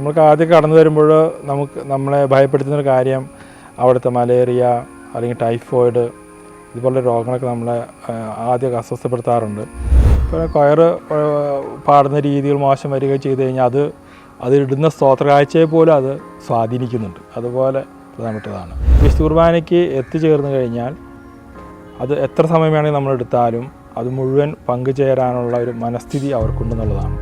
നമുക്ക് ആദ്യം കടന്നു വരുമ്പോൾ നമുക്ക് നമ്മളെ ഭയപ്പെടുത്തുന്നൊരു കാര്യം അവിടുത്തെ മലേറിയ അല്ലെങ്കിൽ ടൈഫോയിഡ് ഇതുപോലുള്ള രോഗങ്ങളൊക്കെ നമ്മളെ ആദ്യം ആദ്യമൊക്കെ അസ്വസ്ഥപ്പെടുത്താറുണ്ട്. ഇപ്പോൾ കൊയർ പാടുന്ന രീതികൾ മോശം വരിക ചെയ്തു കഴിഞ്ഞാൽ അത് അതിടുന്ന സ്തോത്രകാഴ്ചയെ സ്തോത്ര കാഴ്ചയെ പോലും അത് സ്വാധീനിക്കുന്നുണ്ട്. അതുപോലെ പ്രധാനപ്പെട്ടതാണ്. വിശുദ്ധ കുർബാനയ്ക്ക് എത്തിച്ചേർന്ന് കഴിഞ്ഞാൽ അത് എത്ര സമയം വേണമെങ്കിൽ നമ്മളെടുത്താലും അത് മുഴുവൻ പങ്കുചേരാനുള്ള ഒരു മനസ്ഥിതി അവർക്കുണ്ടെന്നുള്ളതാണ്.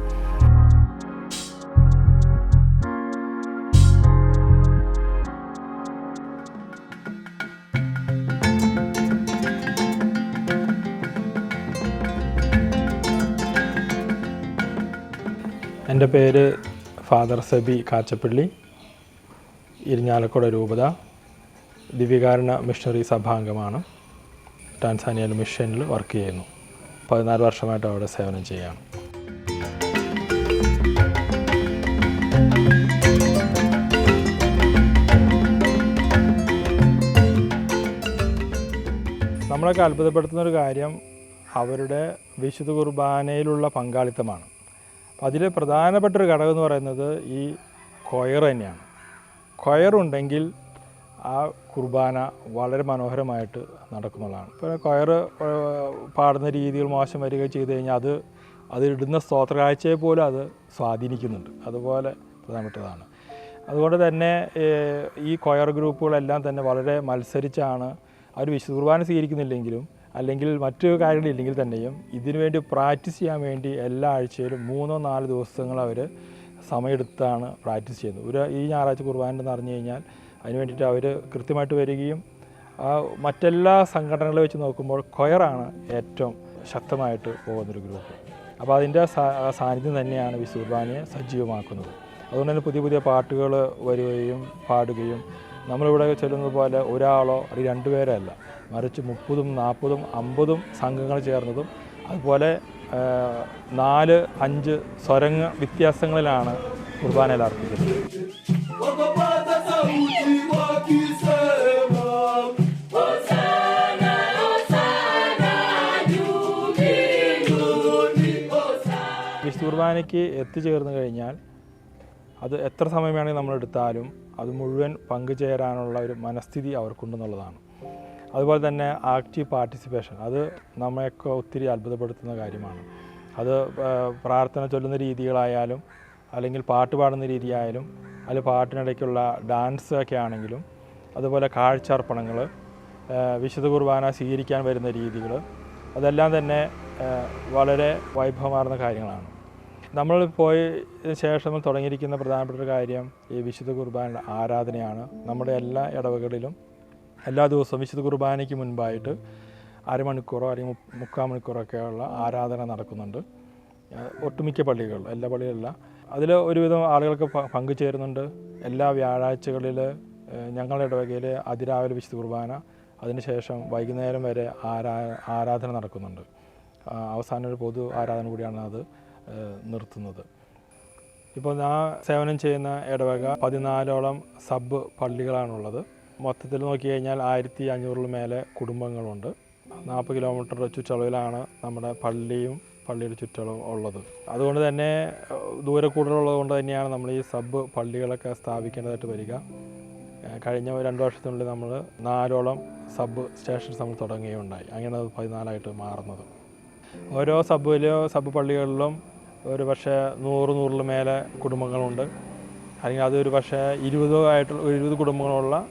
എന്റെ പേര് ഫാദർ സബി കാച്ചപ്പള്ളി ഇരിഞ്ഞാലക്കുട രൂപത ദിവ്യകാരണ മിഷണറി സഭാംഗമാണ്. ടാൻസാനിയൽ മിഷനിൽ വർക്ക് ചെയ്യുന്നു. പതിനാല് വർഷമായിട്ട് അവിടെ സേവനം ചെയ്യുകയാണ്. നമ്മളൊക്കെ അത്ഭുതപ്പെടുത്തുന്ന ഒരു കാര്യം അവരുടെ വിശുദ്ധ കുർബാനയിലുള്ള പങ്കാളിത്തമാണ്. അതിൽ പ്രധാനപ്പെട്ട ഒരു ഘടകം എന്ന് പറയുന്നത് ഈ കൊയർ തന്നെയാണ്. കൊയറുണ്ടെങ്കിൽ ആ കുർബാന വളരെ മനോഹരമായിട്ട് നടക്കുന്നതാണ്. ഇപ്പോൾ കൊയർ പാടുന്ന രീതികൾ മോശം വരിക ചെയ്തു കഴിഞ്ഞാൽ അത് അതിടുന്ന ഇടുന്ന സ്തോത്ര കാഴ്ചയെ പോലും അത് സ്വാധീനിക്കുന്നുണ്ട്. അതുപോലെ പ്രധാനപ്പെട്ടതാണ്. അതുകൊണ്ട് തന്നെ ഈ കൊയർ ഗ്രൂപ്പുകളെല്ലാം തന്നെ വളരെ മത്സരിച്ചാണ് അവർ വിശുദ്ധ കുർബാന സ്വീകരിക്കുന്നില്ലെങ്കിലും അല്ലെങ്കിൽ മറ്റു കാര്യങ്ങളില്ലെങ്കിൽ തന്നെയും ഇതിനുവേണ്ടി പ്രാക്ടീസ് ചെയ്യാൻ വേണ്ടി എല്ലാ ആഴ്ചയിലും മൂന്നോ നാല് ദിവസങ്ങൾ അവർ സമയമെടുത്താണ് പ്രാക്ടീസ് ചെയ്യുന്നത്. ഒരു ഈ ഞായറാഴ്ച കുർബാന എന്ന് കഴിഞ്ഞാൽ അതിന് വേണ്ടിയിട്ട് അവർ കൃത്യമായിട്ട് വരികയും മറ്റെല്ലാ സംഘടനകളെ വെച്ച് നോക്കുമ്പോൾ കൊയറാണ് ഏറ്റവും ശക്തമായിട്ട് പോകുന്നൊരു ഗ്രൂപ്പ് അപ്പോൾ അതിന്റെ സാന്നിധ്യം തന്നെയാണ് വിശുദ്ധ കുർബാനയെ സജീവമാക്കുന്നത്. അതുകൊണ്ട് തന്നെ പുതിയ പുതിയ പാട്ടുകൾ വരികയും പാടുകയും നമ്മളിവിടെ ചെല്ലുന്നത് പോലെ ഒരാളോ അല്ലെങ്കിൽ രണ്ടുപേരല്ല മറിച്ച് മുപ്പതും നാൽപ്പതും അമ്പതും സംഘങ്ങൾ ചേർന്നതും അതുപോലെ നാല് അഞ്ച് സ്വരങ്ങ വ്യത്യാസങ്ങളിലാണ് കുർബാനയിൽ അർപ്പിക്കുന്നത്. വിശുദ്ധ കുർബാനയ്ക്ക് എത്തിച്ചേർന്ന് കഴിഞ്ഞാൽ അത് എത്ര സമയം വേണമെങ്കിൽ നമ്മൾ എടുത്താലും അത് മുഴുവൻ പങ്കുചേരാനുള്ള ഒരു മനസ്ഥിതി അവർക്കുണ്ടെന്നുള്ളതാണ്. അതുപോലെ തന്നെ ആക്റ്റീവ് പാർട്ടിസിപ്പേഷൻ അത് നമ്മയൊക്കെ ഒത്തിരി അത്ഭുതപ്പെടുത്തുന്ന കാര്യമാണ്. അത് പ്രാർത്ഥന ചൊല്ലുന്ന രീതികളായാലും അല്ലെങ്കിൽ പാട്ട് പാടുന്ന രീതിയായാലും അല്ലെങ്കിൽ പാട്ടിനിടയ്ക്കുള്ള ഡാൻസ് ഒക്കെ ആണെങ്കിലും അതുപോലെ കാഴ്ചാർപ്പണങ്ങൾ വിശുദ്ധ കുർബാന സ്വീകരിക്കാൻ വരുന്ന രീതികൾ അതെല്ലാം തന്നെ വളരെ വൈഭവമാർന്ന കാര്യങ്ങളാണ്. നമ്മൾ പോയ ശേഷം തുടങ്ങിയിരിക്കുന്ന പ്രധാനപ്പെട്ട ഒരു കാര്യം ഈ വിശുദ്ധ കുർബാന ആരാധനയാണ്. നമ്മുടെ എല്ലാ ഇടവകളിലും എല്ലാ ദിവസവും വിശുദ്ധ കുർബാനയ്ക്ക് മുൻപായിട്ട് അരമണിക്കൂറോ അല്ലെങ്കിൽ മുക്കാൽ മണിക്കൂറൊക്കെയുള്ള ആരാധന നടക്കുന്നുണ്ട്. ഒട്ടുമിക്ക പള്ളികളിൽ എല്ലാ പള്ളികളിലും അതിൽ ഒരുവിധം ആളുകൾക്ക് പങ്കുചേരുന്നുണ്ട്. എല്ലാ വ്യാഴാഴ്ചകളിൽ ഞങ്ങളുടെ ഇടവകയിൽ അതിരാവിലെ വിശുദ്ധ കുർബാന അതിനുശേഷം വൈകുന്നേരം വരെ ആരാ ആരാധന നടക്കുന്നുണ്ട്. അവസാന ഒരു പൊതു ആരാധന കൂടിയാണ് അത് നിർത്തുന്നത്. ഇപ്പോൾ ഞാൻ സേവനം ചെയ്യുന്ന ഇടവക പതിനാലോളം സബ് പള്ളികളാണുള്ളത്. മൊത്തത്തിൽ നോക്കി കഴിഞ്ഞാൽ ആയിരത്തി അഞ്ഞൂറിൽ മേലെ കുടുംബങ്ങളുണ്ട്. നാൽപ്പത് കിലോമീറ്റർ ചുറ്റളവിലാണ് നമ്മുടെ പള്ളിയും പള്ളിയുടെ ചുറ്റളവും ഉള്ളത്. അതുകൊണ്ട് തന്നെ ദൂരെ കൂടുതലുള്ളത് കൊണ്ട് തന്നെയാണ് നമ്മൾ ഈ സബ് പള്ളികളൊക്കെ സ്ഥാപിക്കേണ്ടതായിട്ട് വരിക. കഴിഞ്ഞ രണ്ട് വർഷത്തിനുള്ളിൽ നമ്മൾ നാലോളം സബ് സ്റ്റേഷൻസ് നമ്മൾ തുടങ്ങുകയുണ്ടായി. അങ്ങനെ അത് പതിനാലായിട്ട് മാറുന്നത്. ഓരോ സബിലോ സബ് പള്ളികളിലും ഒരു പക്ഷേ നൂറ് നൂറിൽ മേലെ കുടുംബങ്ങളുണ്ട്. അല്ലെങ്കിൽ അതൊരു പക്ഷേ ഇരുപതോ ആയിട്ടുള്ള ഇരുപത് കുടുംബങ്ങളുള്ള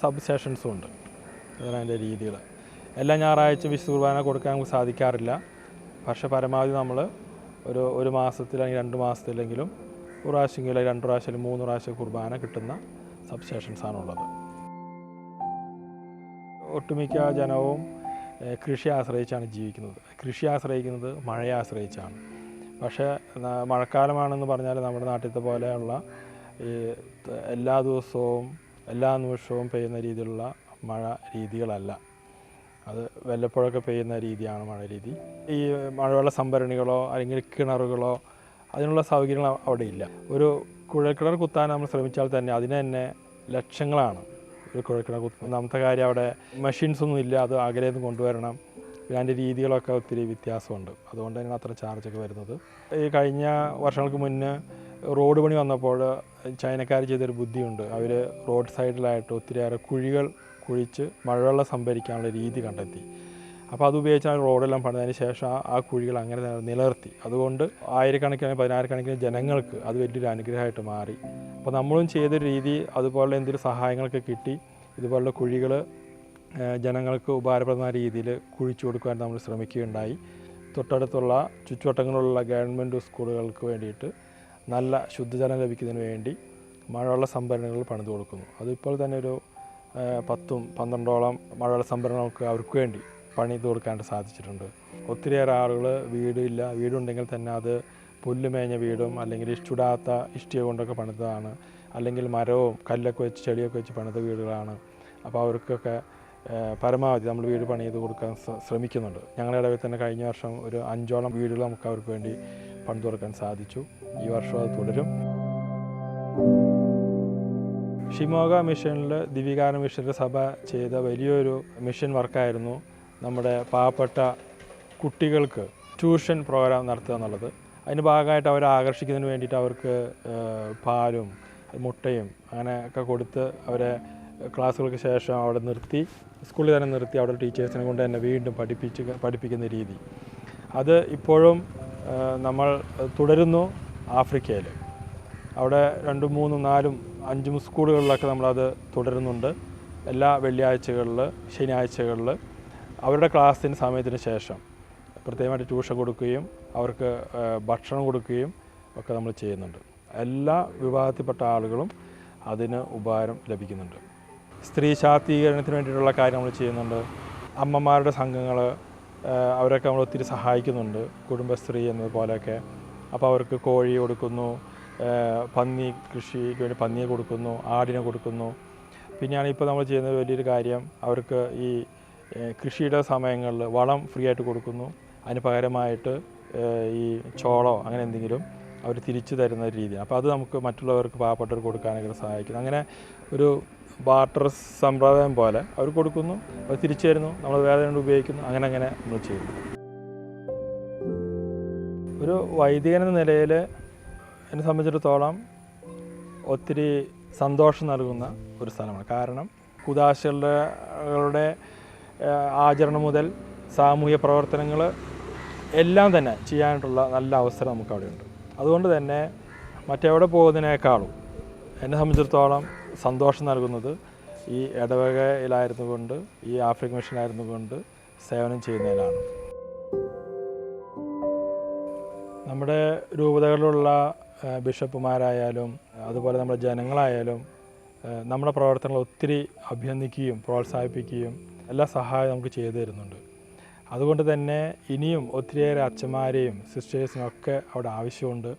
സബ് സ്റ്റേഷൻസും ഉണ്ട്. അതാണ് അതിന്റെ രീതികൾ. എല്ലാ ഞായറാഴ്ച വിശുദ്ധ കുർബാന കൊടുക്കാൻ നമുക്ക് സാധിക്കാറില്ല. പക്ഷേ പരമാവധി നമ്മൾ ഒരു ഒരു മാസത്തിൽ അല്ലെങ്കിൽ രണ്ട് മാസത്തിലെങ്കിലും ഒരു പ്രാവശ്യമെങ്കിലും അല്ലെങ്കിൽ രണ്ട് പ്രാവശ്യം മൂന്ന് പ്രാവശ്യം കുർബാന കിട്ടുന്ന സബ് സ്റ്റേഷൻസാണുള്ളത് ഒട്ടുമിക്ക ജനവും കൃഷിയെ കൃഷി ആശ്രയിച്ചാണ് ജീവിക്കുന്നത്. കൃഷി ആശ്രയിക്കുന്നത് മഴയെ ആശ്രയിച്ചാണ്. പക്ഷേ മഴക്കാലമാണെന്ന് പറഞ്ഞാൽ നമ്മുടെ നാട്ടിലത്തെ പോലെയുള്ള ഈ എല്ലാ ദിവസവും എല്ലാ നിമിഷവും പെയ്യുന്ന രീതിയിലുള്ള മഴ രീതികളല്ല. അത് വല്ലപ്പോഴൊക്കെ പെയ്യുന്ന രീതിയാണ് മഴ രീതി. ഈ മഴവെള്ള സംഭരണികളോ അല്ലെങ്കിൽ കിണറുകളോ അതിനുള്ള സൗകര്യങ്ങൾ അവിടെ ഇല്ല. ഒരു കുഴൽക്കിണർ കുത്താൻ നമ്മൾ ശ്രമിച്ചാൽ തന്നെ അതിന് തന്നെ ലക്ഷങ്ങളാണ് ഒരു കുഴൽക്കിണർ കുത്തുന്നത് ഒന്നാമത്തെ കാര്യം അവിടെ മെഷീൻസ് ഒന്നും ഇല്ല. അത് അകലെ കൊണ്ടുവരണം. അതിന്റെ രീതികളൊക്കെ ഒത്തിരി വ്യത്യാസമുണ്ട്. അതുകൊണ്ട് തന്നെ അത്ര ചാർജൊക്കെ വരുന്നത്. ഈ കഴിഞ്ഞ വർഷങ്ങൾക്ക് മുന്നേ റോഡ് പണി വന്നപ്പോൾ ചൈനക്കാർ ചെയ്തൊരു ബുദ്ധിയുണ്ട്. അവർ റോഡ് സൈഡിലായിട്ട് ഒത്തിരിയേറെ കുഴികൾ കുഴിച്ച് മഴവെള്ളം സംഭരിക്കാനുള്ള രീതി കണ്ടെത്തി. അപ്പോൾ അത് ഉപയോഗിച്ചാണ് റോഡെല്ലാം പണിതതിന് ശേഷം ആ- കുഴികൾ അങ്ങനെ നിലനിർത്തി. അതുകൊണ്ട് ആയിരക്കണക്കിന് പതിനായിരക്കണക്കിന് ജനങ്ങൾക്ക് അത് വലിയൊരു അനുഗ്രഹമായിട്ട് മാറി. അപ്പോൾ നമ്മളും ചെയ്തൊരു രീതി അതുപോലെ എന്തൊരു സഹായങ്ങളൊക്കെ കിട്ടി. ഇതുപോലുള്ള കുഴികൾ ജനങ്ങൾക്ക് ഉപകാരപ്രദമായ രീതിയിൽ കുഴിച്ചു കൊടുക്കാൻ നമ്മൾ ശ്രമിക്കുകയുണ്ടായി. തൊട്ടടുത്തുള്ള ചുറ്റുവട്ടങ്ങളിലുള്ള ഗവൺമെന്റ് സ്കൂളുകൾക്ക് വേണ്ടിയിട്ട് നല്ല ശുദ്ധജലം ലഭിക്കുന്നതിന് വേണ്ടി മഴവെള്ള സംഭരണികൾ പണിത് കൊടുക്കുന്നു. അതിപ്പോൾ തന്നെ ഒരു പത്തും പന്ത്രണ്ടോളം മഴവെള്ള സംഭരണമൊക്കെ അവർക്ക് വേണ്ടി പണിത് കൊടുക്കാനായിട്ട് സാധിച്ചിട്ടുണ്ട്. ഒത്തിരിയേറെ ആളുകൾ വീടില്ല വീടുണ്ടെങ്കിൽ തന്നെ അത് പുല്ല് മേഞ്ഞ വീടും അല്ലെങ്കിൽ ഇഷ്ടിടാത്ത ഇഷ്ടിക കൊണ്ടൊക്കെ പണിതതാണ്. അല്ലെങ്കിൽ മരവും കല്ലൊക്കെ വെച്ച് ചെടിയൊക്കെ വെച്ച് പണിത വീടുകളാണ്. അപ്പോൾ അവർക്കൊക്കെ പരമാവധി നമ്മൾ വീട് പണിത് കൊടുക്കാൻ ശ്രമിക്കുന്നുണ്ട്. ഞങ്ങളുടെ ഇടവിൽ തന്നെ കഴിഞ്ഞ വർഷം ഒരു അഞ്ചോളം വീടുകൾ നമുക്ക് അവർക്ക് വേണ്ടി പണി കൊടുക്കാൻ സാധിച്ചു. ഈ വർഷം അത് തുടരും. ഷിമോഗ മിഷനിൽ ദിവികാര മിഷന്റെ സഭ ചെയ്ത വലിയൊരു മിഷൻ വർക്കായിരുന്നു നമ്മുടെ പാവപ്പെട്ട കുട്ടികൾക്ക് ട്യൂഷൻ പ്രോഗ്രാം നടത്തുക എന്നുള്ളത്. അതിന് ഭാഗമായിട്ട് അവരെ ആകർഷിക്കുന്നതിന് വേണ്ടിയിട്ട് അവർക്ക് പാലും മുട്ടയും അങ്ങനെയൊക്കെ കൊടുത്ത് അവരെ ക്ലാസ്സുകൾക്ക് ശേഷം അവിടെ നിർത്തി സ്കൂളിൽ തന്നെ നിർത്തി അവിടെ ടീച്ചേഴ്സിനെ കൊണ്ട് തന്നെ വീണ്ടും പഠിപ്പിച്ച് പഠിപ്പിക്കുന്ന രീതി. അത് ഇപ്പോഴും നമ്മൾ തുടരുന്നു ആഫ്രിക്കയിൽ. അവിടെ രണ്ടും മൂന്നും നാലും അഞ്ചും സ്കൂളുകളിലൊക്കെ നമ്മളത് തുടരുന്നുണ്ട്. എല്ലാ വെള്ളിയാഴ്ചകളിൽ ശനിയാഴ്ചകളിൽ. അവരുടെ ക്ലാസ്സിന് സമയത്തിന് ശേഷം പ്രത്യേകമായിട്ട് ട്യൂഷൻ കൊടുക്കുകയും അവർക്ക് ഭക്ഷണം കൊടുക്കുകയും ഒക്കെ നമ്മൾ ചെയ്യുന്നുണ്ട്. എല്ലാ വിഭാഗത്തിൽപ്പെട്ട ആളുകളും അതിന് ഉപകാരം ലഭിക്കുന്നുണ്ട്. സ്ത്രീ ശാക്തീകരണത്തിന് വേണ്ടിയിട്ടുള്ള കാര്യം നമ്മൾ ചെയ്യുന്നുണ്ട്. അമ്മമാരുടെ സംഘങ്ങൾ അവരൊക്കെ നമ്മൾ ഒത്തിരി സഹായിക്കുന്നുണ്ട്. കുടുംബശ്രീ എന്നതുപോലെയൊക്കെ. അപ്പോൾ അവർക്ക് കോഴി കൊടുക്കുന്നു പന്നി കൃഷിക്ക് വേണ്ടി പന്നിയെ കൊടുക്കുന്നു ആടിനെ കൊടുക്കുന്നു. പിന്നെയാണ് ഇപ്പോൾ നമ്മൾ ചെയ്യുന്ന വലിയൊരു കാര്യം. അവർക്ക് ഈ കൃഷിയുടെ സമയങ്ങളിൽ വളം ഫ്രീ ആയിട്ട് കൊടുക്കുന്നു. അതിന് പകരമായിട്ട് ഈ ചോളോ അങ്ങനെ എന്തെങ്കിലും അവർ തിരിച്ചു തരുന്ന രീതിയാണ്. രീതി അപ്പോൾ അത് നമുക്ക് മറ്റുള്ളവർക്ക് പാവപ്പെട്ടവർക്ക് കൊടുക്കാനൊക്കെ സഹായിക്കുന്നു. അങ്ങനെ ഒരു ബാർട്ടർ സമ്പ്രദായം പോലെ അവർ കൊടുക്കുന്നു അവർ തിരിച്ചു തരുന്നു നമ്മൾ വേറെ കൊണ്ട് ഉപയോഗിക്കുന്നു അങ്ങനെ അങ്ങനെ നമ്മൾ ചെയ്യുന്നു. ഒരു വൈദികൻ എന്ന നിലയിൽ എന്നെ സംബന്ധിച്ചിടത്തോളം ഒത്തിരി സന്തോഷം നൽകുന്ന ഒരു സ്ഥലമാണ്. കാരണം കുദാശകളുടെ ആചരണം മുതൽ സാമൂഹ്യ പ്രവർത്തനങ്ങൾ എല്ലാം തന്നെ ചെയ്യാനായിട്ടുള്ള നല്ല അവസരം നമുക്ക് അവിടെയുണ്ട് അതുകൊണ്ട് തന്നെ മറ്റെവിടെ പോകുന്നതിനേക്കാളും എന്നെ സംബന്ധിച്ചിടത്തോളം സന്തോഷം നൽകുന്നത് ഈ ഇടവകയിലായിരുന്നു കൊണ്ട് ഈ ആഫ്രിക്കൻ മിഷനായിരുന്നു കൊണ്ട് സേവനം ചെയ്യുന്നതിലാണ് നമ്മുടെ രൂപതകളിലുള്ള ബിഷപ്പുമാരായാലും അതുപോലെ നമ്മുടെ ജനങ്ങളായാലും നമ്മുടെ പ്രവർത്തനങ്ങൾ ഒത്തിരി അഭിനന്ദിക്കുകയും പ്രോത്സാഹിപ്പിക്കുകയും എല്ലാ സഹായവും നമുക്ക് ചെയ്തു തരുന്നുണ്ട്. അതുകൊണ്ട് തന്നെ ഇനിയും ഒത്തിരിയേറെ അച്ഛന്മാരെയും സിസ്റ്റേഴ്സിനും ഒക്കെ അവിടെ ആവശ്യമുണ്ട്.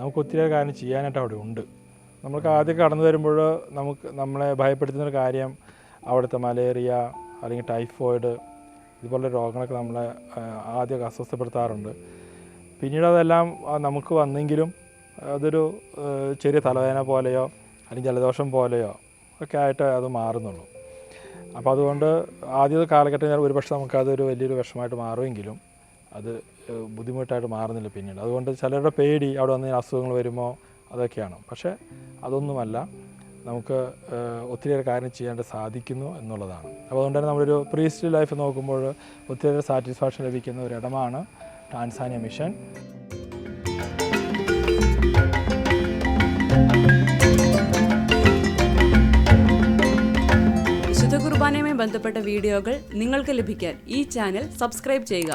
നമുക്ക് ഒത്തിരിയേറെ കാര്യം ചെയ്യാനായിട്ട് അവിടെ ഉണ്ട്. നമുക്ക് ആദ്യം കടന്നു വരുമ്പോൾ നമുക്ക് നമ്മളെ ഭയപ്പെടുത്തുന്ന ഒരു കാര്യം അവിടുത്തെ മലേറിയ അല്ലെങ്കിൽ ടൈഫോയിഡ് ഇതുപോലുള്ള രോഗങ്ങളൊക്കെ നമ്മളെ ആദ്യം ആദ്യമൊക്കെ അസ്വസ്ഥപ്പെടുത്താറുണ്ട്. പിന്നീട് അതെല്ലാം നമുക്ക് വന്നെങ്കിലും അതൊരു ചെറിയ തലവേദന പോലെയോ അല്ലെങ്കിൽ ജലദോഷം പോലെയോ ഒക്കെ ആയിട്ട് അത് മാറുന്നുള്ളൂ. അപ്പോൾ അതുകൊണ്ട് ആദ്യത്തെ കാലഘട്ടം ഒരുപക്ഷെ നമുക്കതൊരു വലിയൊരു വിഷമമായിട്ട് മാറുമെങ്കിലും അത് ബുദ്ധിമുട്ടായിട്ട് മാറുന്നില്ല പിന്നീട്. അതുകൊണ്ട് ചിലരുടെ പേടി അവിടെ വന്ന് അസുഖങ്ങൾ വരുമോ അതൊക്കെയാണ്. പക്ഷേ അതൊന്നുമല്ല. നമുക്ക് ഒത്തിരിയേറെ കാര്യം ചെയ്യാനായിട്ട് സാധിക്കുന്നു എന്നുള്ളതാണ്. അപ്പോൾ അതുകൊണ്ട് തന്നെ നമ്മളൊരു പ്രീസ്റ്റ് ലൈഫ് നോക്കുമ്പോൾ ഒത്തിരിയേറെ സാറ്റിസ്ഫാക്ഷൻ ലഭിക്കുന്ന ഒരു ഇടമാണ് ടാൻസാനിയ മിഷൻ ബന്ധപ്പെട്ട വീഡിയോകൾ നിങ്ങൾക്ക് ലഭിക്കാൻ ഈ ചാനൽ സബ്സ്ക്രൈബ് ചെയ്യുക.